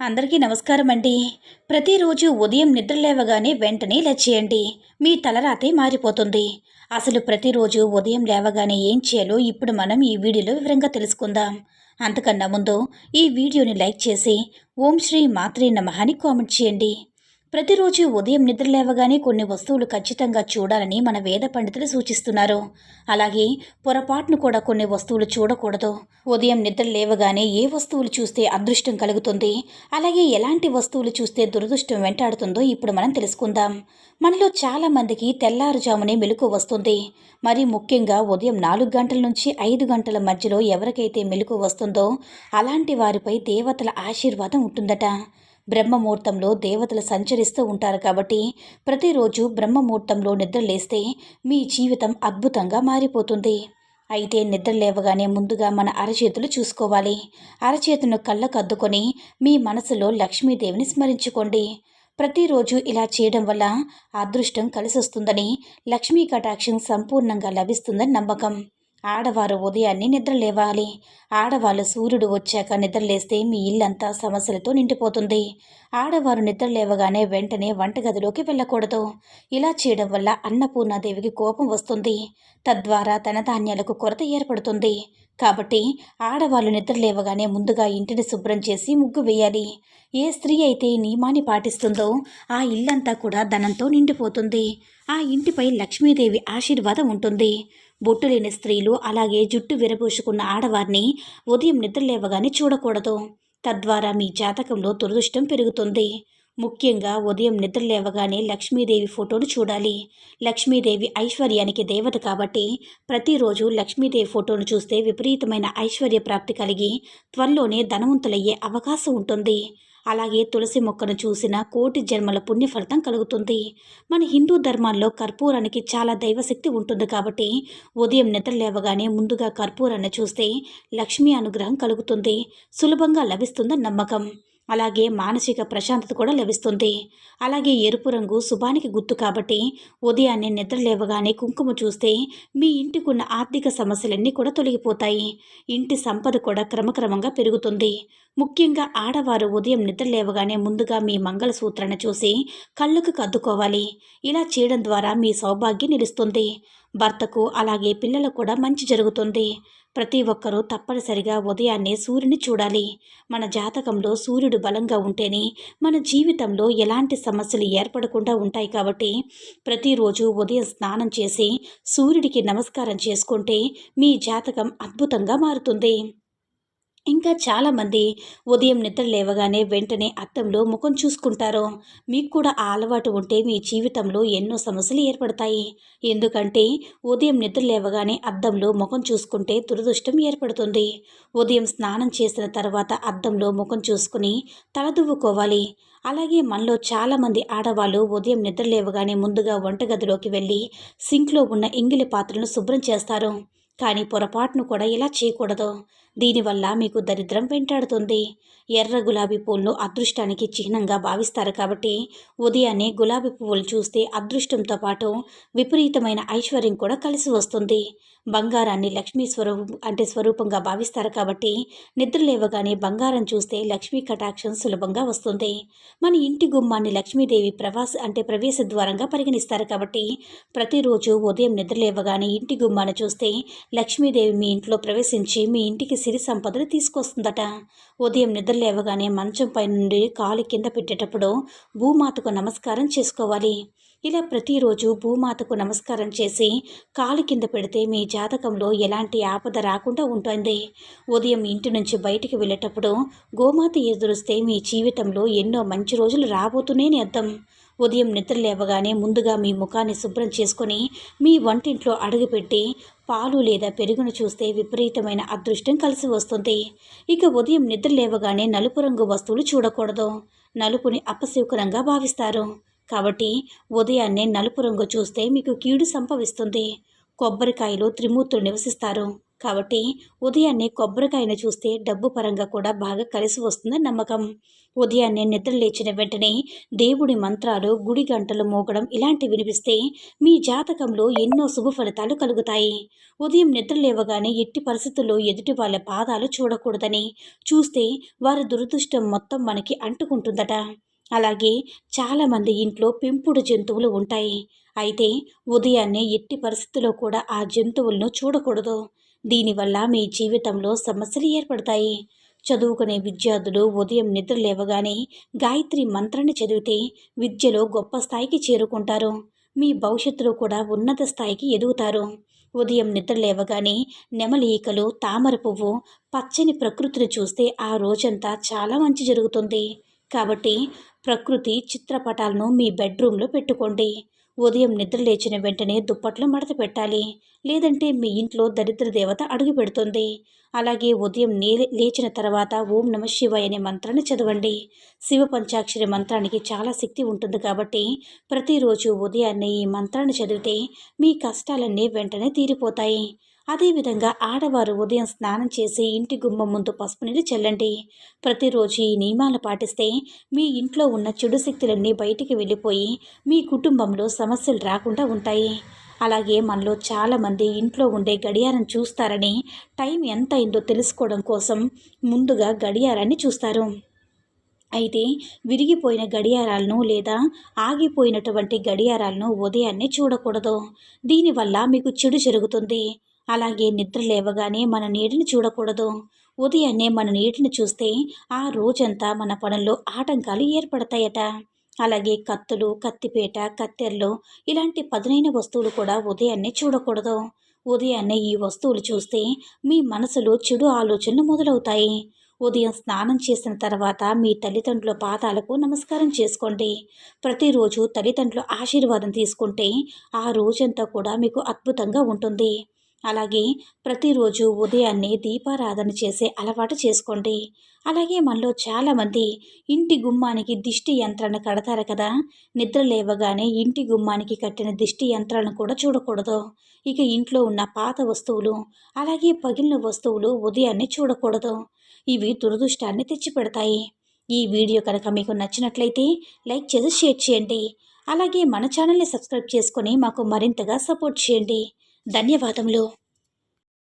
అందరికీ నమస్కారం అండి ప్రతిరోజు ఉదయం నిద్ర లేవగానే వెంటనే లేచేయండి. మీ తలరాతే మారిపోతుంది. అసలు ప్రతిరోజు ఉదయం లేవగానే ఏం చేయాలో ఇప్పుడు మనం ఈ వీడియోలో వివరంగా తెలుసుకుందాం. అంతకన్నా ముందు ఈ వీడియోని లైక్ చేసి ఓం శ్రీ మాత్రే నమహాని కామెంట్ చేయండి. ప్రతిరోజు ఉదయం నిద్ర లేవగానే కొన్ని వస్తువులు ఖచ్చితంగా చూడాలని మన వేద పండితులు సూచిస్తున్నారు. అలాగే పొరపాటును కూడా కొన్ని వస్తువులు చూడకూడదు. ఉదయం నిద్ర లేవగానే ఏ వస్తువులు చూస్తే అదృష్టం కలుగుతుంది? అలాగే ఎలాంటి వస్తువులు చూస్తే దురదృష్టం వెంటాడుతుందో ఇప్పుడు మనం తెలుసుకుందాం. మనలో చాలామందికి తెల్లారుజామునే మెలకు వస్తుంది. మరి ముఖ్యంగా ఉదయం నాలుగు గంటల నుంచి ఐదు గంటల మధ్యలో ఎవరికైతే మెలకు వస్తుందో అలాంటి వారిపై దేవతల ఆశీర్వాదం ఉంటుందట. బ్రహ్మముహూర్తంలో దేవతలు సంచరిస్తూ ఉంటారు కాబట్టి ప్రతిరోజు బ్రహ్మముహూర్తంలో నిద్రలేస్తే మీ జీవితం అద్భుతంగా మారిపోతుంది. అయితే నిద్ర లేవగానే ముందుగా మన అరచేతులు చూసుకోవాలి. అరచేతును కళ్ళకు అద్దుకొని మీ మనసులో లక్ష్మీదేవిని స్మరించుకోండి. ప్రతిరోజు ఇలా చేయడం వల్ల అదృష్టం కలిసొస్తుందని లక్ష్మీ కటాక్షం సంపూర్ణంగా లభిస్తుందని నమ్మకం. ఆడవారు ఉదయాన్నే నిద్ర లేవాలి ఆడవాళ్ళు సూర్యుడు వచ్చాక నిద్రలేస్తే మీ ఇల్లంతా సమస్యలతో నిండిపోతుంది. ఆడవారు నిద్ర లేవగానే వెంటనే వంటగదిలోకి వెళ్ళకూడదు. ఇలా చేయడం వల్ల అన్నపూర్ణాదేవికి కోపం వస్తుంది. తద్వారా తన ధాన్యాలకు కొరత ఏర్పడుతుంది. కాబట్టి ఆడవాళ్ళు నిద్ర లేవగానే ముందుగా ఇంటిని శుభ్రం చేసి ముగ్గు వేయాలి. ఏ స్త్రీ అయితే నియమాన్ని పాటిస్తుందో ఆ ఇల్లంతా కూడా ధనంతో నిండిపోతుంది. ఆ ఇంటిపై లక్ష్మీదేవి ఆశీర్వాదం ఉంటుంది. బొట్టు లేని స్త్రీలు అలాగే జుట్టు విరబూసుకున్న ఆడవారిని ఉదయం నిద్ర లేవగానే చూడకూడదు. తద్వారా మీ జాతకంలో దురదృష్టం పెరుగుతుంది. ముఖ్యంగా ఉదయం నిద్ర లేవగానే లక్ష్మీదేవి ఫోటోను చూడాలి. లక్ష్మీదేవి ఐశ్వర్యానికి దేవత కాబట్టి ప్రతిరోజు లక్ష్మీదేవి ఫోటోను చూస్తే విపరీతమైన ఐశ్వర్య ప్రాప్తి కలిగి త్వరలోనే ధనవంతులయ్యే అవకాశం ఉంటుంది. అలాగే తులసి మొక్కను చూసిన కోటి జన్మల పుణ్యఫలితం కలుగుతుంది. మన హిందూ ధర్మాల్లో కర్పూరానికి చాలా దైవశక్తి ఉంటుంది కాబట్టి ఉదయం నిద్ర లేవగానే ముందుగా కర్పూరాన్ని చూస్తే లక్ష్మీ అనుగ్రహం కలుగుతుంది. సులభంగా లభిస్తుందని నమ్మకం. అలాగే మానసిక ప్రశాంతత కూడా లభిస్తుంది. అలాగే ఎరుపు రంగు శుభానికి గుర్తు కాబట్టి ఉదయాన్నే నిద్ర లేవగానే కుంకుమ చూస్తే మీ ఇంటికున్న ఆర్థిక సమస్యలన్నీ కూడా తొలగిపోతాయి. ఇంటి సంపద కూడా క్రమక్రమంగా పెరుగుతుంది. ముఖ్యంగా ఆడవారు ఉదయం నిద్ర లేవగానే ముందుగా మీ మంగళసూత్రాన్ని చూసి కళ్ళకు కద్దుకోవాలి. ఇలా చేయడం ద్వారా మీ సౌభాగ్యం నిలుస్తుంది. భర్తకు అలాగే పిల్లలకు కూడా మంచి జరుగుతుంది. ప్రతి ఒక్కరూ తప్పనిసరిగా ఉదయాన్నే సూర్యుని చూడాలి. మన జాతకంలో సూర్యుడు బలంగా ఉంటేనే మన జీవితంలో ఎలాంటి సమస్యలు ఏర్పడకుండా ఉంటాయి కాబట్టి ప్రతిరోజు ఉదయం స్నానం చేసి సూర్యుడికి నమస్కారం చేసుకుంటే మీ జాతకం అద్భుతంగా మారుతుంది. ఇంకా చాలామంది ఉదయం నిద్ర లేవగానే వెంటనే అద్దంలో ముఖం చూసుకుంటారు. మీకు కూడా ఆ అలవాటు ఉంటే మీ జీవితంలో ఎన్నో సమస్యలు ఏర్పడతాయి. ఎందుకంటే ఉదయం నిద్ర లేవగానే అద్దంలో ముఖం చూసుకుంటే దురదృష్టం ఏర్పడుతుంది. ఉదయం స్నానం చేసిన తర్వాత అద్దంలో ముఖం చూసుకుని తలదువ్వుకోవాలి అలాగే మనలో చాలామంది ఆడవాళ్ళు ఉదయం నిద్ర లేవగానే ముందుగా వంటగదిలోకి వెళ్ళి సింక్లో ఉన్న ఇంగిలి పాత్రలను శుభ్రం చేస్తారు. కానీ పొరపాటును కూడా ఇలా చేయకూడదు. దీనివల్ల మీకు దరిద్రం వెంటాడుతుంది. ఎర్ర గులాబీ పూలను అదృష్టానికి చిహ్నంగా భావిస్తారు కాబట్టి ఉదయాన్నే గులాబీ పువ్వులు చూస్తే అదృష్టంతో పాటు విపరీతమైన ఐశ్వర్యం కూడా కలిసి వస్తుంది. బంగారాన్ని లక్ష్మీ స్వరూపం అంటే స్వరూపంగా భావిస్తారు కాబట్టి నిద్ర లేవగానే బంగారం చూస్తే లక్ష్మీ కటాక్షం సులభంగా వస్తుంది. మన ఇంటి గుమ్మాన్ని లక్ష్మీదేవి ప్రవాస అంటే ప్రవేశ ద్వారంగా పరిగణిస్తారు కాబట్టి ప్రతిరోజు ఉదయం నిద్ర లేవగానే ఇంటి గుమ్మాన్ని చూస్తే లక్ష్మీదేవి మీ ఇంట్లో ప్రవేశించి మీ ఇంటికి సిరి సంపదలు తీసుకొస్తుందట. ఉదయం నిద్ర లేవగానే మంచం పై నుండి కాలు కింద పెట్టేటప్పుడు భూమాతకు నమస్కారం చేసుకోవాలి. ఇలా ప్రతిరోజు భూమాతకు నమస్కారం చేసి కాలు కింద పెడితే మీ జాతకంలో ఎలాంటి ఆపద రాకుండా ఉంటుంది. ఉదయం ఇంటి నుంచి బయటికి వెళ్ళేటప్పుడు గోమాత ఎదురుస్తే మీ జీవితంలో ఎన్నో మంచి రోజులు రాబోతూనే అర్థం. ఉదయం నిద్ర లేవగానే ముందుగా మీ ముఖాన్ని శుభ్రం చేసుకొని మీ వంటింట్లో అడుగుపెట్టి పాలు లేదా పెరుగును చూస్తే విపరీతమైన అదృష్టం కలిసి వస్తుంది. ఇక ఉదయం నిద్ర లేవగానే నలుపు రంగు వస్తువులు చూడకూడదు. నలుపుని అపశీకరంగా భావిస్తారు. కాబట్టి ఉదయాన్నే నలుపు రంగు చూస్తే మీకు కీడు సంభవిస్తుంది. కొబ్బరికాయలో త్రిమూర్తులు నివసిస్తారు. కాబట్టి ఉదయాన్నే కొబ్బరికాయను చూస్తే డబ్బు పరంగా కూడా బాగా కలిసి వస్తుందని నమ్మకం. ఉదయాన్నే నిద్ర లేచిన వెంటనే దేవుడి మంత్రాలు గుడి గంటలు మోగడం ఇలాంటివి వినిపిస్తే మీ జాతకంలో ఎన్నో శుభ ఫలితాలు కలుగుతాయి. ఉదయం నిద్ర లేవగానే ఎట్టి పరిస్థితుల్లో ఎదుటి వాళ్ళ పాదాలు చూడకూడదని చూస్తే వారి దురదృష్టం మొత్తం మనకి అంటుకుంటుందట. అలాగే చాలామంది ఇంట్లో పెంపుడు జంతువులు ఉంటాయి. అయితే ఉదయాన్నే ఎట్టి పరిస్థితుల్లో కూడా ఆ జంతువులను చూడకూడదు. దీనివల్ల మీ జీవితంలో సమస్యలు ఏర్పడతాయి. చదువుకునే విద్యార్థులు ఉదయం నిద్ర లేవగానే గాయత్రి మంత్రాన్ని చదివితే విద్యలో గొప్ప స్థాయికి చేరుకుంటారు. మీ భవిష్యత్తులో కూడా ఉన్నత స్థాయికి ఎదుగుతారు. ఉదయం నిద్ర లేవగానే నెమలీకలు తామర పువ్వు పచ్చని ప్రకృతిని చూస్తే ఆ రోజంతా చాలా మంచి జరుగుతుంది. కాబట్టి ప్రకృతి చిత్రపటాలను మీ బెడ్రూమ్లో పెట్టుకోండి. ఉదయం నిద్ర లేచిన వెంటనే దుప్పట్లు మడత పెట్టాలి. లేదంటే మీ ఇంట్లో దరిద్ర దేవత అడుగు పెడుతుంది. అలాగే ఉదయం నే లేచిన తర్వాత ఓం నమ శివాయ అనే మంత్రాన్ని చదవండి. శివ పంచాక్షరి మంత్రానికి చాలా శక్తి ఉంటుంది కాబట్టి ప్రతిరోజు ఉదయాన్నే ఈ మంత్రాన్ని చదివితే మీ కష్టాలన్నీ వెంటనే తీరిపోతాయి. అదేవిధంగా ఆడవారు ఉదయం స్నానం చేసి ఇంటి గుమ్మం ముందు పసుపు నీళ్ళు చల్లండి. ప్రతిరోజు ఈ నియమాలు పాటిస్తే మీ ఇంట్లో ఉన్న చెడు శక్తులన్నీ బయటికి వెళ్ళిపోయి మీ కుటుంబంలో సమస్యలు రాకుండా ఉంటాయి. అలాగే మనలో చాలామంది ఇంట్లో ఉండే గడియారం చూస్తారని టైం ఎంత అయిందో తెలుసుకోవడం కోసం ముందుగా గడియారాన్ని చూస్తారు. అయితే విరిగిపోయిన గడియారాలను లేదా ఆగిపోయినటువంటి గడియారాలను ఉదయాన్నే చూడకూడదు. దీనివల్ల మీకు చెడు జరుగుతుంది. అలాగే నిద్ర లేవగానే మన నీటిని చూడకూడదు. ఉదయాన్నే మన నీటిని చూస్తే ఆ రోజంతా మన పనుల్లో ఆటంకాలు ఏర్పడతాయట. అలాగే కత్తులు కత్తిపేట కత్తెరలు ఇలాంటి పదునైన వస్తువులు కూడా ఉదయాన్నే చూడకూడదు. ఉదయాన్నే ఈ వస్తువులు చూస్తే మీ మనసులో చెడు ఆలోచనలు మొదలవుతాయి. ఉదయం స్నానం చేసిన తర్వాత మీ తల్లిదండ్రుల పాదాలకు నమస్కారం చేసుకోండి. ప్రతిరోజు తల్లిదండ్రుల ఆశీర్వాదం తీసుకుంటే ఆ రోజంతా కూడా మీకు అద్భుతంగా ఉంటుంది. అలాగే ప్రతిరోజు ఉదయాన్నే దీపారాధన చేసే అలవాటు చేసుకోండి. అలాగే మనలో చాలామంది ఇంటి గుమ్మానికి దిష్టి యంత్రాన్ని కడతారు కదా. నిద్ర లేవగానే ఇంటి గుమ్మానికి కట్టిన దిష్టి యంత్రాలను కూడా చూడకూడదు. ఇక ఇంట్లో ఉన్న పాత వస్తువులు అలాగే పగిలిన వస్తువులు ఉదయాన్నే చూడకూడదు. ఇవి దురదృష్టాన్ని తెచ్చిపెడతాయి. ఈ వీడియో కనుక మీకు నచ్చినట్లయితే లైక్ చేసి షేర్ చేయండి. అలాగే మన ఛానల్ని సబ్స్క్రైబ్ చేసుకొని మాకు మరింతగా సపోర్ట్ చేయండి. ధన్యవాదములు.